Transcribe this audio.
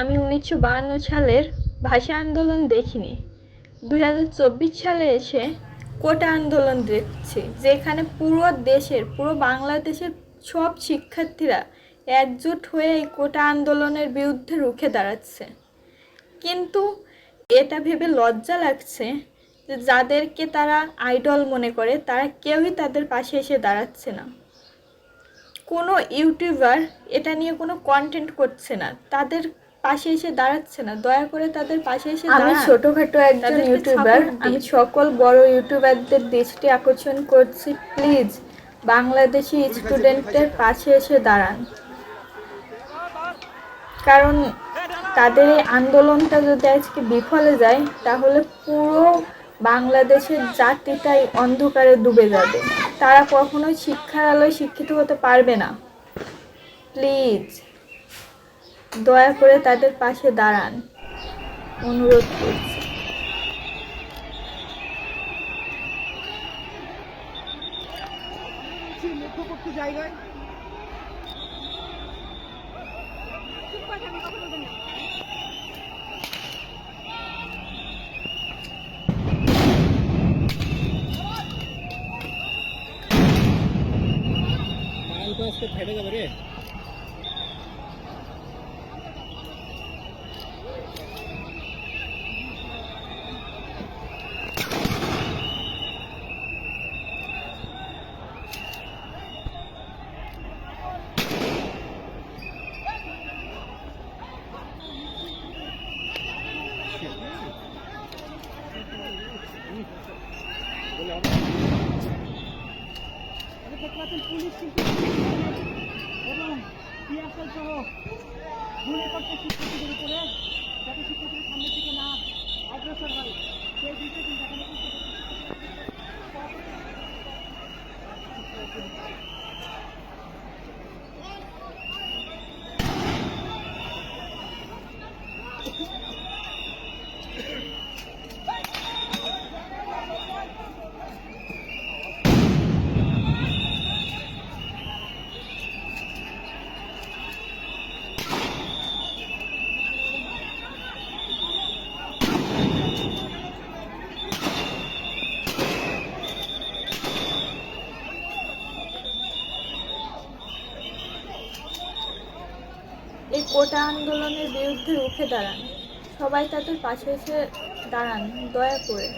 আমি উনিশশো বাহান্ন সালের ভাষা আন্দোলন দেখিনি। দু হাজার চব্বিশ সালে এসে কোটা আন্দোলন দেখছি, যেখানে পুরো দেশের, পুরো বাংলাদেশের সব শিক্ষার্থীরা একজোট হয়ে এই কোটা আন্দোলনের বিরুদ্ধে রুখে দাঁড়াচ্ছে। কিন্তু এটা ভেবে লজ্জা লাগছে যে যাদেরকে তারা আইডল মনে করে, তারা কেউই তাদের পাশে এসে দাঁড়াচ্ছে না। কোনো ইউটিউবার এটা নিয়ে কোনো কন্টেন্ট করছে না। তাদের পাশে এসে দাঁড়াচ্ছে না। দয়া করে তাদের পাশে এসে আমি ছোটখাটো একজন ইউটিউবার আমি সকল বড় ইউটিউবারদের দৃষ্টি আকর্ষণ করছি। প্লিজ বাংলাদেশি স্টুডেন্টদের পাশে এসে দাঁড়ান। কারণ তাদের এই আন্দোলনটা যদি আজকে বিফলে যায় তাহলে পুরো বাংলাদেশের জাতিটাই অন্ধকারে ডুবে যাবে। তারা কখনোই শিক্ষার আলোয় শিক্ষিত হতে পারবে না। প্লিজ। দয়া করে তাদের পাশে দাঁড়ান। অনুরোধ করছি। জায়গায় ফেটে যাবে রে। দেখতে পাচ্ছেন পুলিশ কিন্তু এবং টিয়ারশেল সহ গুলি করতে শিক্ষার্থীদের উপরে যাতে শিক্ষার্থীদের সামনের দিকে না অগ্রসর হয় সেই দিকে কিন্তু এখানে কিন্তু এই কোটা আন্দোলনের বিরুদ্ধে রুখে দাঁড়ান। সবাই তাদের পাশে এসে দাঁড়ান দয়া করে।